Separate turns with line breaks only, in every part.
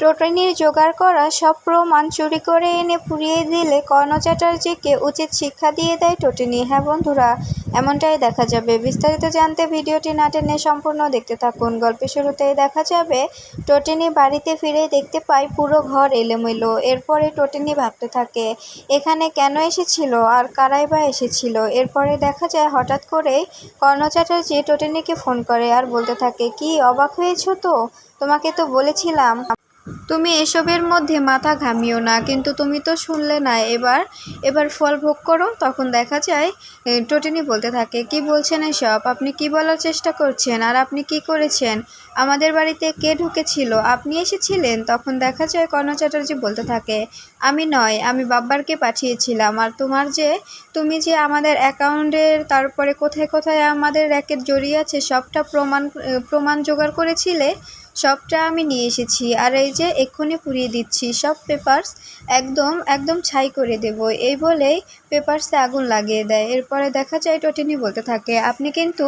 টোটেনির জোগাড় করা সব প্রমাণ চুরি করে এনে পুড়িয়ে দিলে কর্ণ চ্যাটার্জিকে উচিত শিক্ষা দিয়ে দেয় টোটেনি হ্যাঁ বন্ধুরা, এমনটাই দেখা যাবে। বিস্তারিত জানতে ভিডিওটি না টেনে সম্পূর্ণ দেখতে থাকুন। গল্পের শুরুতেই দেখা যাবে টোটেনি বাড়িতে ফিরে দেখতে পায় পুরো ঘর এলোমেলো। এরপরে টোটেনি ভাবতে থাকে, এখানে কেন এসেছিল আর কারাই বা এসেছিল? এরপরে দেখা যায় হঠাৎ করেই কর্ণ চ্যাটার্জি টোটেনিকে ফোন করে আর বলতে থাকে, কি, অবাক হয়েছো তো? তোমাকে তো বলেছিলাম। তুমি এসবের মধ্যে মাথা ঘামিও না, কিন্তু তুমি তো শুনলে না। এবার এবার ফল ভোগ করো, তখন দেখা যায় টোটিনি বলতে থাকে, কি বলছেন এসব? আপনি কি বলার চেষ্টা করছেন? আর আপনি কি করেছেন? আমাদের বাড়িতে কে ঢুকেছিল? আপনি এসেছিলেন? তখন দেখা যায়, কর্ণ চ্যাটার্জি বলতে থাকে, আমি নয়, আমি বাব্বারকে পাঠিয়েছিলাম। আর তোমার যে, তুমি যে আমাদের অ্যাকাউন্টের তারপরে কোথায় কোথায় আমাদের র্যাকেট জড়িয়ে আছে, সবটা প্রমাণ প্রমাণ জোগাড় করেছিলে? সবটা আমি নিয়ে এসেছি। আর এই যে এক্ষুনি পুড়িয়ে দিচ্ছি, সব পেপারস একদম একদম ছাই করে দেব। এই বলেই পেপারসে আগুন লাগিয়ে দেয়। এরপরে দেখা যায় টটিনি বলতে থাকে, আপনি কিন্তু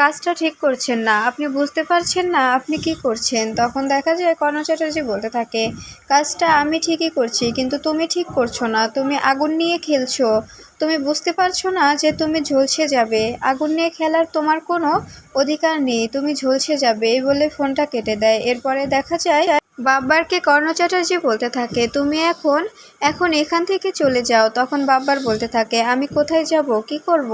কাজটা ঠিক করছেন না, আপনি বুঝতে পারছেন না আপনি কি করছেন? তখন দেখা যায় কর্ণ চ্যাটার্জি বলতে থাকে, কাজটা আমি ঠিকই করছি, কিন্তু তুমি ঠিক করছ না, তুমি আগুন নিয়ে খেলছো। তুমি বুঝতে পারছ না যে তুমি ঝলসে যাবে। আগুন নিয়ে খেলার তোমার কোনো অধিকার নেই, তুমি ঝলসে যাবে এই বলে ফোনটা কেটে দেয়। এরপরে দেখা যায় বাব্বারকে কর্ণ চ্যাটার্জি বলতে থাকে, তুমি এখন এখন এখান থেকে চলে যাও। তখন বাব্বার বলতে থাকে, আমি কোথায় যাব? কি করব?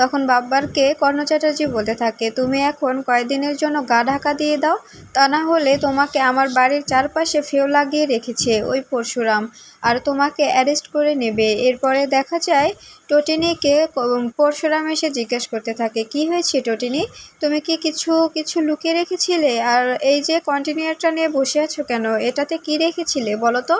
তখন বাব্বারকে কর্ণ চ্যাটার্জি বলতে থাকে, তুমি এখন কয়েকদিনের জন্য গা ঢাকা দিয়ে দাও? তা না হলে তোমাকে আমার বাড়ির চারপাশে ফেউ লাগিয়ে রেখেছে, ওই পরশুরাম। আর তোমাকে অ্যারেস্ট করে নেবে। এরপরে দেখা যায়, টোটিনিকে পরশুরাম এসে জিজ্ঞেস করতে থাকে, কি হয়েছে টোটিনি? তুমি কি কিছু কিছু লুকিয়ে রেখেছিলে? আর এই যে কন্টিনিউটা নিয়ে বসে আছো কেন? এটাতে কি রেখেছিলে বলো তো?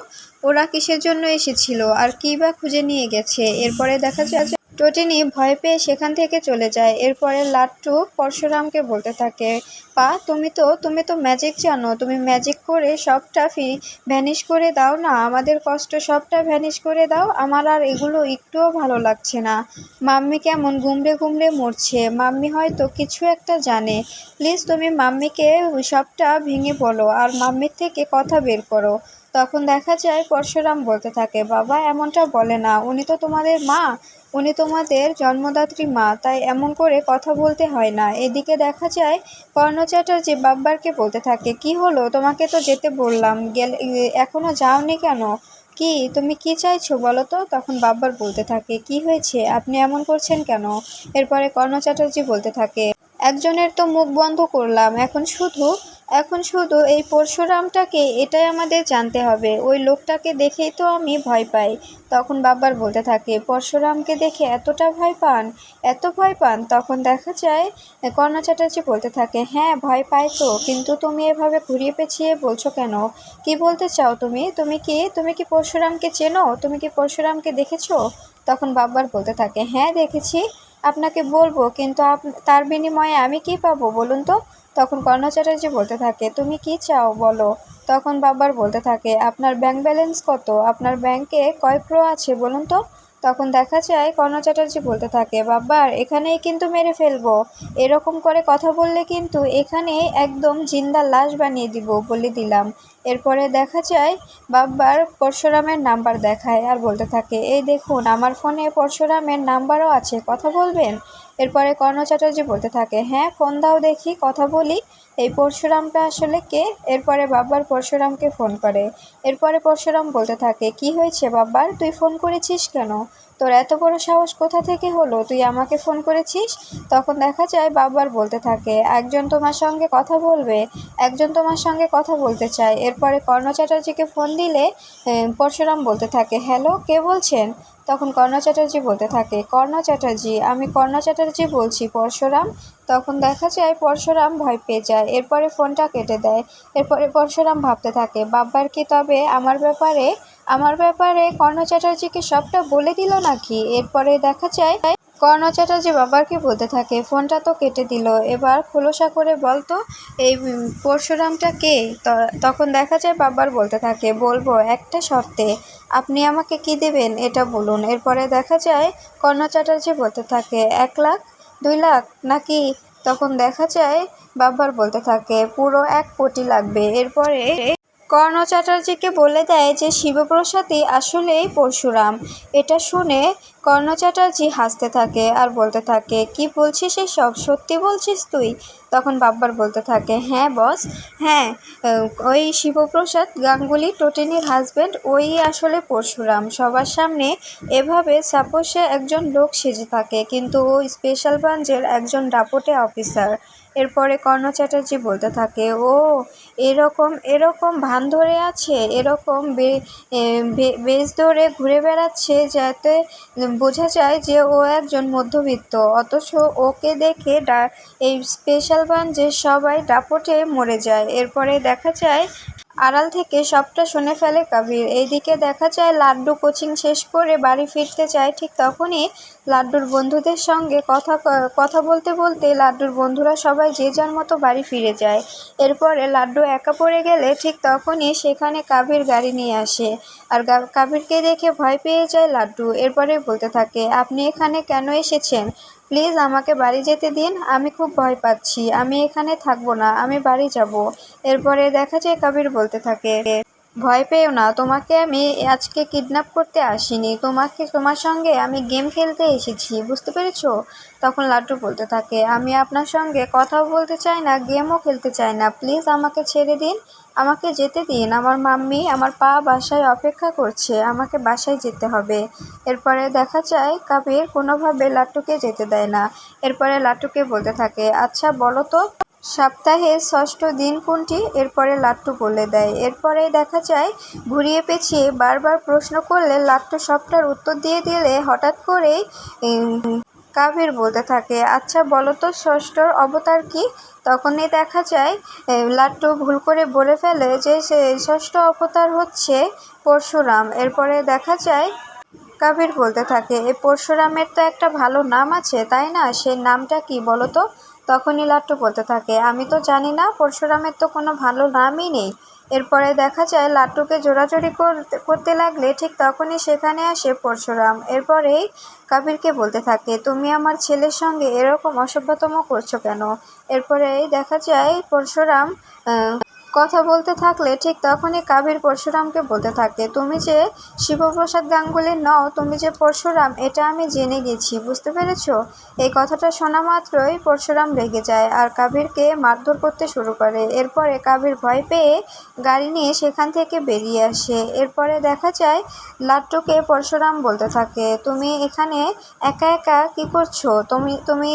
ওরা কিসের জন্য এসেছিল? আর কী বা খুঁজে নিয়ে গেছে? এরপরে দেখা যায় টোটিনি ভয় পেয়ে সেখান থেকে চলে যায়। এরপরে লাট্টু পরশুরামকে বলতে থাকে, পা, তুমি তো তুমি তো ম্যাজিক জানো। তুমি ম্যাজিক করে সবটা ফি ভ্যানিশ করে দাও না। আমাদের কষ্ট সবটা ভ্যানিশ করে দাও। আমার আর এগুলো একটুও ভালো লাগছে না। মাম্মি কেমন গুমড়ে গুমড়ে মরছে। মাম্মি হয়তো কিছু একটা জানে। প্লিজ তুমি মাম্মিকে সবটা ভেঙে বলো। আর মাম্মির থেকে কথা বের করো। তখন দেখা যায় পরশুরাম বলতে থাকে, বাবা, এমনটা বলে না। উনি তো তোমাদের মা। উনি তোমাদের জন্মদাত্রী মা। তাই এমন করে কথা বলতে হয় না। এদিকে দেখা যায় কর্ণ চ্যাটার্জি বাব্বারকে বলতে থাকে, কি হলো? তোমাকে তো যেতে বললাম। গেলে এখনও যাওনি কেন? কি, তুমি কি চাইছো বলো তো? তখন বাব্বার বলতে থাকে, কি হয়েছে? আপনি এমন করছেন কেন? এরপরে কর্ণ চ্যাটার্জি বলতে থাকে, একজনের তো মুখ বন্ধ করলাম। এখন শুধু এখন শুধু এই পরশুরামটাকে এটাই আমাদের জানতে হবে। ওই লোকটাকে দেখেই তো আমি ভয় পাই। তখন বাবার বলতে থাকে, পরশুরামকে দেখে এতটা ভয় পান? এত ভয় পান? তখন দেখা যায়, কর্ণ চ্যাটার্জি বলতে থাকে হ্যাঁ ভয় পাই তো, কিন্তু তুমি এভাবে ঘুরিয়ে পেঁচিয়ে বলছো কেন? কি বলতে চাও তুমি? তুমি কি তুমি কি পরশুরামকে চেনো? তুমি কি পরশুরামকে দেখেছ? তখন বাবার বলতে থাকে হ্যাঁ দেখেছি। আপনাকে বলব, কিন্তু তার বিনিময়ে আমি কি পাবো বলুন তো? তখন কর্ণ চ্যাটার্জি বলতে থাকে, তুমি কি চাও বলো? তখন বাবার বলতে থাকে, আপনার ব্যাংক ব্যালেন্স কত? আপনার ব্যাংকে কয় ক্রো আছে বলুন তো? তখন দেখা যায়, কর্ণ চ্যাটার্জি বলতে থাকে, বাবার, এখানেই কিন্তু মেরে ফেলব। এরকম করে কথা বললে কিন্তু এখানে একদম জিন্দা লাশ বানিয়ে দিব বলে দিলাম। এরপরে দেখা যায় বাব্বার পরশুরামের নাম্বার দেখায় আর বলতে থাকে, এই দেখুন, আমার ফোনে পরশুরামের নাম্বারও আছে, কথা বলবেন? এরপরে কর্ণ চ্যাটার্জি বলতে থাকে হ্যাঁ ফোন দাও দেখি, কথা বলি, এই পরশুরামটা আসলে কে? এরপরে বাব্বার পরশুরামকে ফোন করে, এরপরে পরশুরাম বলতে থাকে, কি হয়েছে বাব্বার তুই ফোন করেছিস কেন? তোর এত বড় সাহস কোথা থেকে হলো? তুই আমাকে ফোন করেছিস? তখন দেখা যায় বাবার বলতে থাকে, একজন তোমার সঙ্গে কথা বলবে, একজন তোমার সঙ্গে কথা বলতে চায়। এরপরে কর্ণ চ্যাটার্জিকে ফোন দিলে পরশুরাম বলতে থাকে, হ্যালো, কে বলছেন? তখন কর্ণ চ্যাটার্জি বলতে থাকে, কর্ণ চ্যাটার্জি, আমি কর্ণ চ্যাটার্জি বলছি, পরশুরাম। তখন দেখা যায় পরশুরাম ভয় পেয়ে যায়, এরপরে ফোনটা কেটে দেয়। এরপরে পরশুরাম ভাবতে থাকে, বাব্বার কি তবে আমার ব্যাপারে আমার ব্যাপারে কর্ণ চ্যাটার্জিকে সবটা বলে দিল নাকি? এরপরে দেখা যায়, কর্ণ চ্যাটার্জি বাবারকে বলতে থাকে, ফোনটা তো কেটে দিল। এবার খোলসা করে বলতো এই পরশুরামটা কে? তখন দেখা যায় বাবার বলতে থাকে, বলব একটা শর্তে, আপনি আমাকে কি দেবেন এটা বলুন। এরপরে দেখা যায়, কর্ণ চ্যাটার্জি বলতে থাকে, এক লাখ, দুই লাখ নাকি? তখন দেখা যায়, বাবার বলতে থাকে, পুরো এক কোটি লাগবে। এরপরে কর্ণ চ্যাটার্জিকে বলে দেয় যে শিবপ্রসাদই আসলেই পরশুরাম। এটা শুনে কর্ণ চ্যাটার্জি হাসতে থাকে আর বলতে থাকে, কি বলছিস সব সত্যি বলছিস তুই? তখন বাব্বার বলতে থাকে হ্যাঁ বস হ্যাঁ ওই শিবপ্রসাদ, গাঙ্গুলি, টোটেনির হাজব্যান্ড ওই আসলে পরশুরাম। সবার সামনে এভাবে সাপোসে একজন লোক সেজে থাকে, কিন্তু ও স্পেশাল ব্রাঞ্চের একজন ডাপোটে অফিসার এরপরে কর্ণ চ্যাটার্জি বলতে থাকে, ও, এরকম এরকম ভান ধরে আছে, এরকম বেশ ধরে ঘুরে বেড়াচ্ছে যাতে বোঝা যায় যে ও একজন মধ্যবিত্ত। অথচ ওকে দেখে ডা, এই স্পেশাল ব্রাঞ্চের সবাই দাপটে মরে যায়। এরপরে দেখা যায় আড়াল থেকে সবটা শুনে ফেলে কবির। এইদিকে দেখা যায়, লাড্ডু কোচিং শেষ করে বাড়ি ফিরতে চায় ঠিক তখনই লাড্ডুর বন্ধুদের সঙ্গে কথা কথা বলতে বলতে লাড্ডুর বন্ধুরা সবাই যে যার মতো বাড়ি ফিরে যায়। এরপরে লাড্ডু একা পড়ে গেলে ঠিক তখনই সেখানে কাবির গাড়ি নিয়ে আসে আর কাবিরকে দেখে ভয় পেয়ে যায় লাড্ডু। এরপরে বলতে থাকে, আপনি এখানে কেন এসেছেন? প্লিজ আমাকে বাড়ি যেতে দিন, আমি খুব ভয় পাচ্ছি, আমি এখানে থাকব না, আমি বাড়ি যাব। এরপরে দেখা যায় কাবির বলতে থাকে ভয় পেও না, তোমাকে আমি আজকে কিডন্যাপ করতে আসিনি। তোমাকে, তোমার সঙ্গে আমি গেম খেলতে এসেছি, বুঝতে পেরেছ? তখন লাড্ডু বলতে থাকে, আমি আপনার সঙ্গে কথাও বলতে চাই না গেমও খেলতে চাই না। প্লিজ আমাকে ছেড়ে দিন, আমাকে যেতে দিন। আমার মাম্মি আমার পা বাসায় অপেক্ষা করছে, আমাকে বাসায় যেতে হবে। এরপরে দেখা যায়, কাবির কোনোভাবে লাট্টুকে যেতে দেয় না। এরপরে লাট্টুকে বলতে থাকে আচ্ছা বলো তো সপ্তাহের ষষ্ঠ দিন কোনটি? এরপরে লাট্টু বলে দেয়। এরপরে দেখা যায় ঘুরিয়ে পেঁচিয়ে বারবার প্রশ্ন করলে লাট্টু সবটার উত্তর দিয়ে দিলে হঠাৎ করেই উম, বলতে থাকে আচ্ছা বলো তো ষষ্ঠর অবতার কি? তখনই দেখা যায় লাট্টু ভুল করে বলে ফেলে যে সে ষষ্ঠ অবতার হচ্ছে পরশুরাম। এরপরে দেখা যায় কাবির বলতে থাকে এই পরশুরামের তো একটা ভালো নাম আছে, তাই না? সেই নামটা কি বলো তো? তখনই লাট্টু বলতে থাকে, আমি তো জানি না, পরশুরামের তো কোনো ভালো নামই নেই। এরপরে দেখা যায়, লাট্টুকে জোরাজোরি করতে লাগলে ঠিক তখনই সেখানে আসে পরশুরাম। এরপরেই কাবিরকে বলতে থাকে, তুমি আমার ছেলের সঙ্গে এরকম অসভ্যতম করছ কেন? এরপরেই দেখা যায়, পরশুরাম কথা বলতে থাকলে ঠিক তখনই কাবির পরশুরামকে বলতে থাকে তুমি যে শিবপ্রসাদ গাঙ্গুলি নও, তুমি যে পরশুরাম, এটা আমি জেনে গেছি, বুঝতে পেরেছ? এই কথাটা শোনা মাত্রই পরশুরাম রেগে যায় আর কাবিরকে মারধর করতে শুরু করে। এরপরে কাবির ভয় পেয়ে গাড়ি নিয়ে সেখান থেকে বেরিয়ে আসে। এরপরে দেখা যায় লাট্টুকে পরশুরাম বলতে থাকে, তুমি এখানে একা একা কি করছ? তুমি তুমি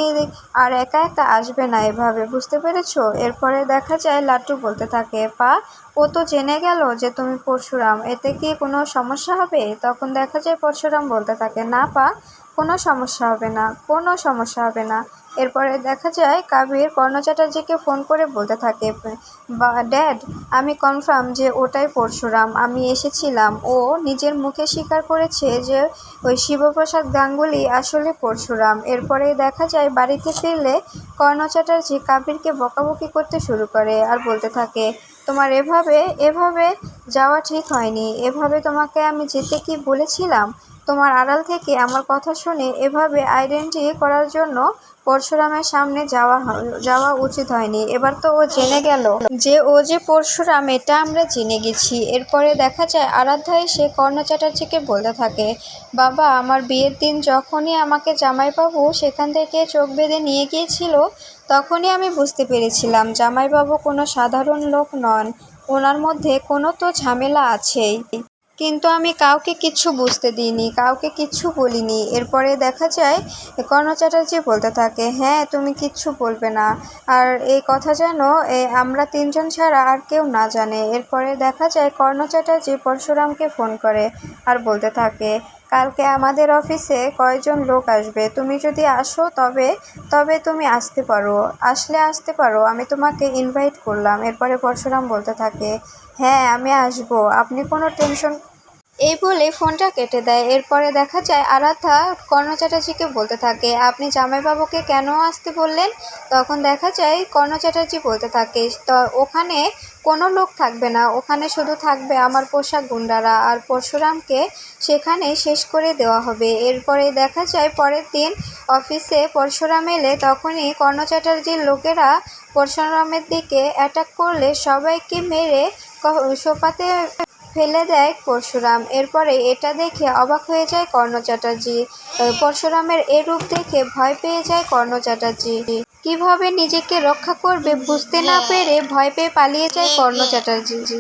আর একা একা আসবে না এভাবে, বুঝতে পেরেছ? এরপরে দেখা যায় লাট্টু বলতে থাকে পা, ও তো জেনে গেল যে তুমি পরশুরাম, এতে কি কোনো সমস্যা হবে? তখন দেখা যায় পরশুরাম বলতে থাকে, না পা, কোনো সমস্যা হবে না, কোনো সমস্যা হবে না। এরপরে দেখা যায় কাবির কর্ণ চ্যাটার্জিকে ফোন করে বলতে থাকে, বা, ড্যাড, আমি কনফার্ম যে ওটাই পরশুরাম, আমি এসেছিলাম। ও নিজের মুখে স্বীকার করেছে যে ওই শিবপ্রসাদ গাঙ্গুলি আসলে পরশুরাম। এরপরে দেখা যায় বাড়িতে ফিরলে কর্ণ চ্যাটার্জি কাবিরকে বকাবকি করতে শুরু করে আর বলতে থাকে, তোমার এভাবে এভাবে যাওয়া ঠিক হয়নি। এভাবে তোমাকে আমি যেতে কি বলেছিলাম? তোমার আড়াল থেকে আমার কথা শুনে এভাবে আইডেন্টি করার জন্য পরশুরামের সামনে যাওয়া যাওয়া উচিত হয়নি। এবার তো ও জেনে গেল যে ও যে পরশুরাম, এটা আমরা জেনে গেছি। এরপরে দেখা যায়, আরাধ্যায় সে কর্ণ চ্যাটার্জিকে বলতে থাকে, বাবা, আমার বিয়ের দিন যখনই আমাকে জামাইবাবু সেখান থেকে চোখ বেঁধে নিয়ে গিয়েছিল, তখনই আমি বুঝতে পেরেছিলাম জামাইবাবু কোনো সাধারণ লোক নন। ওনার মধ্যে কোনো তো ঝামেলা আছেই। কিন্তু আমি কাউকে কিচ্ছু বুঝতে দিইনি, কাউকে কিচ্ছু বলিনি। এরপরে দেখা যায়, কর্ণ চ্যাটার্জি বলতে থাকে হ্যাঁ তুমি কিচ্ছু বলবে না। আর এই কথা যেন আমরা তিনজন ছাড়া আর কেউ না জানে। এরপরে দেখা যায়, কর্ণ চ্যাটার্জি পরশুরামকে ফোন করে আর বলতে থাকে, কালকে আমাদের অফিসে কয়জন লোক আসবে? তুমি যদি আসো তবে তবে তুমি আসতে পারো। আসলে আসতে পারো, আমি তোমাকে ইনভাইট করলাম। এরপরে পরশুরাম বলতে থাকে হ্যাঁ আমি আসব। আপনি কোনো টেনশন এই বলে ফোনটা কেটে দেয়। এরপরে দেখা যায় আরাধ্যা কর্ণ চ্যাটার্জিকে বলতে থাকে, আপনি জামাইবাবুকে কেন আসতে বললেন? তখন দেখা যায় কর্ণ চ্যাটার্জি বলতে থাকে, তো, ওখানে কোনো লোক থাকবে না। ওখানে শুধু থাকবে আমার পোশাক গুন্ডারা আর পরশুরামকে সেখানে শেষ করে দেওয়া হবে। এরপরে দেখা যায় পরের দিন অফিসে পরশুরাম এলে তখনই কর্ণ চ্যাটার্জির লোকেরা পরশুরামের দিকে অ্যাটাক করলে সবাইকে মেরে সোফাতে ফেলে দেয় পরশুরাম। এরপরে এটা দেখে অবাক হয়ে যায় কর্ণ চ্যাটার্জি। পরশুরামের এরূপ রূপ দেখে ভয় পেয়ে যায় কর্ণ চ্যাটার্জি। কীভাবে নিজেকে রক্ষা করবে বুঝতে না পেরে ভয় পেয়ে পালিয়ে যায় কর্ণ চ্যাটার্জি।